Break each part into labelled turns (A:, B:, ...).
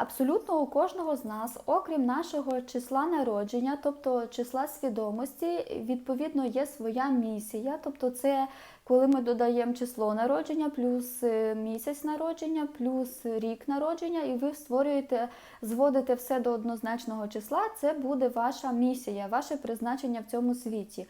A: Абсолютно у кожного з нас, окрім нашого числа народження, тобто числа свідомості, відповідно є своя місія. Тобто, це коли ми додаємо число народження, плюс е, місяць народження, плюс рік народження, і ви створюєте, зводите все до однозначного числа, це буде ваша місія, ваше призначення в цьому світі.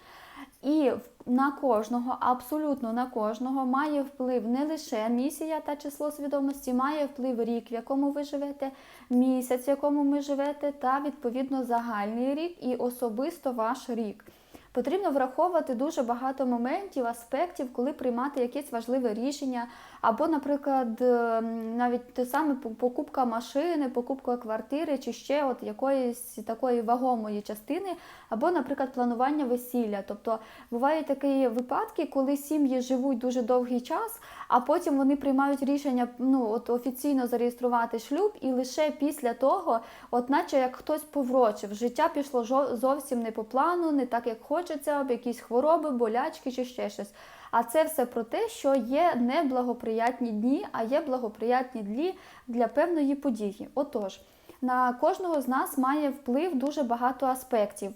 A: І на кожного, абсолютно на кожного, має вплив не лише місія та число свідомості, має вплив рік, в якому ви живете, місяць, в якому ви живете, та відповідно загальний рік і особисто ваш рік. Потрібно враховувати дуже багато моментів, аспектів, коли приймати якесь важливе рішення, або, наприклад, ем, навіть те саме пок- покупка машини, покупка квартири чи ще от якоїсь такої вагомої частини, або, наприклад, планування весілля. Тобто бувають такі випадки, коли сім'ї живуть дуже довгий час, а потім вони приймають рішення ну, от офіційно зареєструвати шлюб, і лише після того, от наче як хтось поврочив, життя пішло зовсім не по плану, не так, як хочеться, об якісь хвороби, болячки чи ще щось. А це все про те, що є неблагоприятні дні, а є благоприятні дні для певної події. Отож, на кожного з нас має вплив дуже багато аспектів.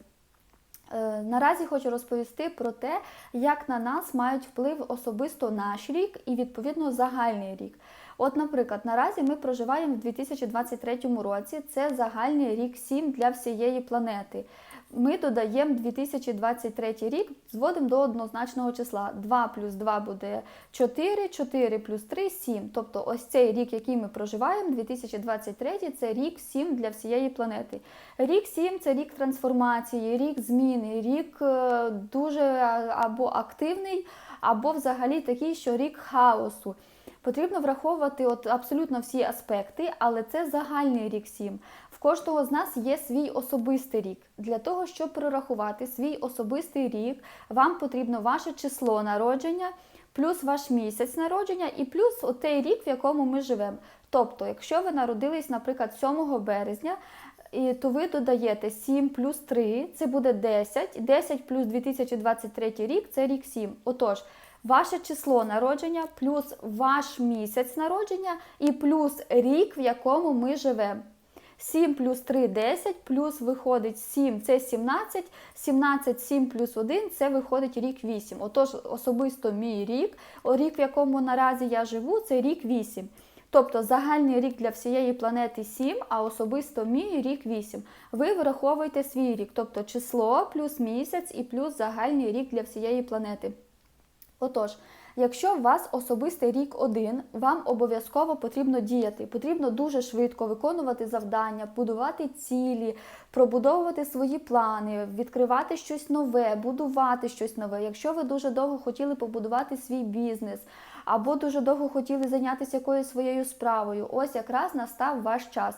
A: Е, Наразі хочу розповісти про те, як на нас мають вплив особисто наш рік і відповідно загальний рік. От, наприклад, наразі ми проживаємо в 2023 році. Це загальний рік 7 для всієї планети. Ми додаємо 2023 рік, зводимо до однозначного числа. 2 плюс 2 буде 4, 4 плюс 3 7. Тобто ось цей рік, який ми проживаємо, 2023, це рік 7 для всієї планети. Рік 7 це рік трансформації, рік зміни, рік е, дуже або активний, або взагалі такий, що рік хаосу. Потрібно враховувати от абсолютно всі аспекти, але це загальний рік 7. В кожного з нас є свій особистий рік. Для того, щоб прорахувати свій особистий рік, вам потрібно ваше число народження, плюс ваш місяць народження і плюс той рік, в якому ми живемо. Тобто, якщо ви народились, наприклад, 7 березня, то ви додаєте 7 плюс 3, це буде 10. 10 плюс 2023 рік це рік 7. Отож, ваше число народження, плюс ваш місяць народження і плюс рік, в якому ми живемо. 7 плюс 3 10, плюс виходить 7 це 17, 17 7 плюс 1 це виходить рік 8. Отож, особисто мій рік, рік, в якому наразі я живу, це рік 8. Тобто загальний рік для всієї планети 7, а особисто мій рік 8. Ви враховуєте свій рік, тобто число плюс місяць і плюс загальний рік для всієї планети. Отож, якщо у вас особистий рік один, вам обов'язково потрібно діяти. Потрібно дуже швидко виконувати завдання, будувати цілі, пробудовувати свої плани, відкривати щось нове, будувати щось нове. Якщо ви дуже довго хотіли побудувати свій бізнес, або дуже довго хотіли зайнятися якоюсь своєю справою, ось якраз настав ваш час.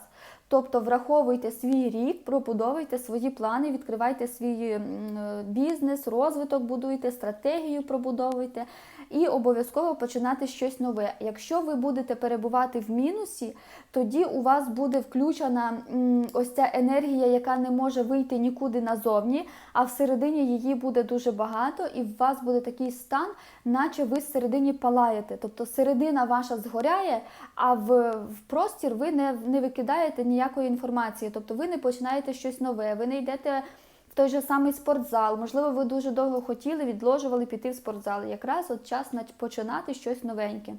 A: Тобто враховуйте свій рік, пробудовуйте свої плани, відкривайте свій е, бізнес, розвиток, будуйте, стратегію пробудовуйте і обов'язково починати щось нове. Якщо ви будете перебувати в мінусі, тоді у вас буде включена ось ця енергія, яка не може вийти нікуди назовні, а всередині її буде дуже багато, і в вас буде такий стан, наче ви всередині палаєте. Тобто середина ваша згоряє, а в, в простір ви не, не викидаєте ніякої інформації. Тобто ви не починаєте щось нове, ви не йдете той же самий спортзал. Можливо, ви дуже довго хотіли, відложували піти в спортзал. Якраз от час починати щось новеньке.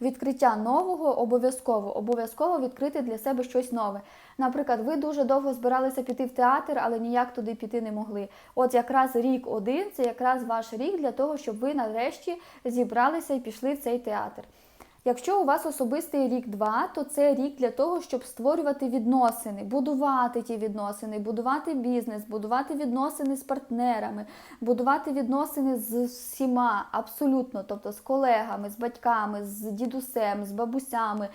A: Відкриття нового обов'язково, обов'язково відкрити для себе щось нове. Наприклад, ви дуже довго збиралися піти в театр, але ніяк туди піти не могли. От якраз рік один це якраз ваш рік для того, щоб ви нарешті зібралися і пішли в цей театр. Якщо у вас особистий рік 2, то це рік для того, щоб створювати відносини, будувати ті відносини, будувати бізнес, будувати відносини з партнерами, будувати відносини з всіма, абсолютно, тобто з колегами, з батьками, з дідусем, з бабусями,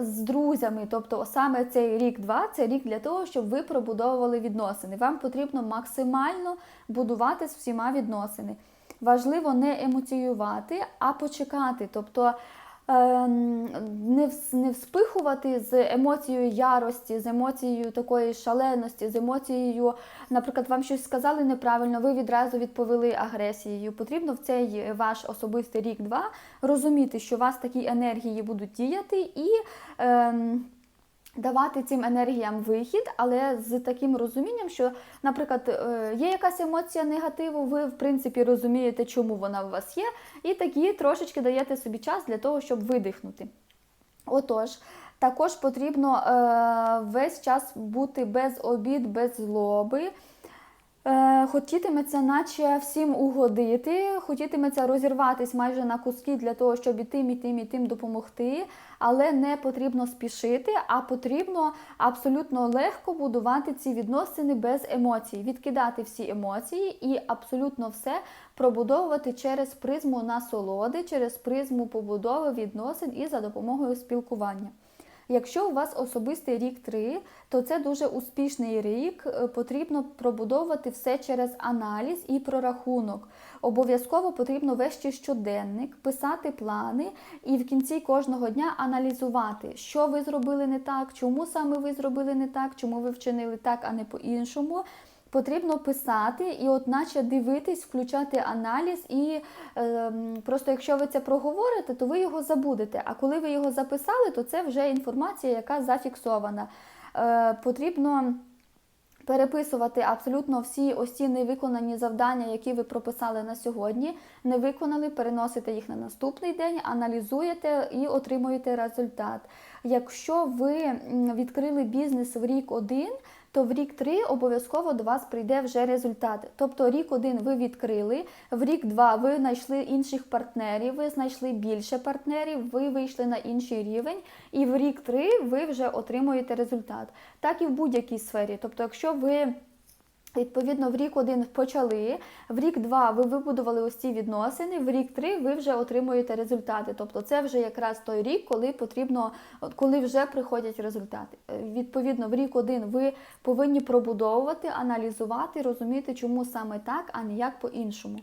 A: з друзями. Тобто саме цей рік 2 це рік для того, щоб ви пробудовували відносини. Вам потрібно максимально будувати з всіма відносини. Важливо не емоціювати, а почекати. Тобто не, вс- не вспихувати з емоцією ярості, з емоцією такої шаленості, з емоцією, наприклад, вам щось сказали неправильно, ви відразу відповіли агресією. Потрібно в цей ваш особистий рік-два розуміти, що у вас такі енергії будуть діяти, і ем, давати цим енергіям вихід, але з таким розумінням, що, наприклад, е, є якась емоція негативу, ви в принципі розумієте, чому вона у вас є, і такі трошечки даєте собі час для того, щоб видихнути. Отож, також потрібно е, весь час бути без обід, без злоби. Е, хотітиметься, наче всім угодити, хотітиметься розірватись майже на куски для того, щоб і тим, і тим, і тим допомогти. Але не потрібно спішити, а потрібно абсолютно легко будувати ці відносини без емоцій, відкидати всі емоції і абсолютно все пробудовувати через призму насолоди, через призму побудови відносин і за допомогою спілкування. Якщо у вас особистий рік 3, то це дуже успішний рік. Е, Потрібно пробудовувати все через аналіз і прорахунок. Обов'язково потрібно вести щоденник, писати плани і в кінці кожного дня аналізувати, що ви зробили не так, чому саме ви зробили не так, чому ви вчинили так, а не по-іншому. Потрібно писати і, от наче дивитись, включати аналіз, і е, просто якщо ви це проговорите, то ви його забудете. А коли ви його записали, то це вже інформація, яка зафіксована. Е, потрібно переписувати абсолютно всі ось ці невиконані завдання, які ви прописали на сьогодні. Не виконали, переносите їх на наступний день, аналізуєте і отримуєте результат. Якщо ви відкрили бізнес в рік один, то в рік 3 обов'язково до вас прийде вже результат. Тобто рік 1 ви відкрили, в рік 2 ви знайшли інших партнерів, ви знайшли більше партнерів, ви вийшли на інший рівень, і в рік 3 ви вже отримуєте результат. Так і в будь-якій сфері. Тобто, якщо ви Відповідно, в рік один почали, в рік два ви вибудували ось ці відносини, в рік три ви вже отримуєте результати. Тобто це вже якраз той рік, коли потрібно, коли вже приходять результати. Е, Відповідно, в рік один ви повинні пробудовувати, аналізувати, розуміти, чому саме так, а не як по-іншому.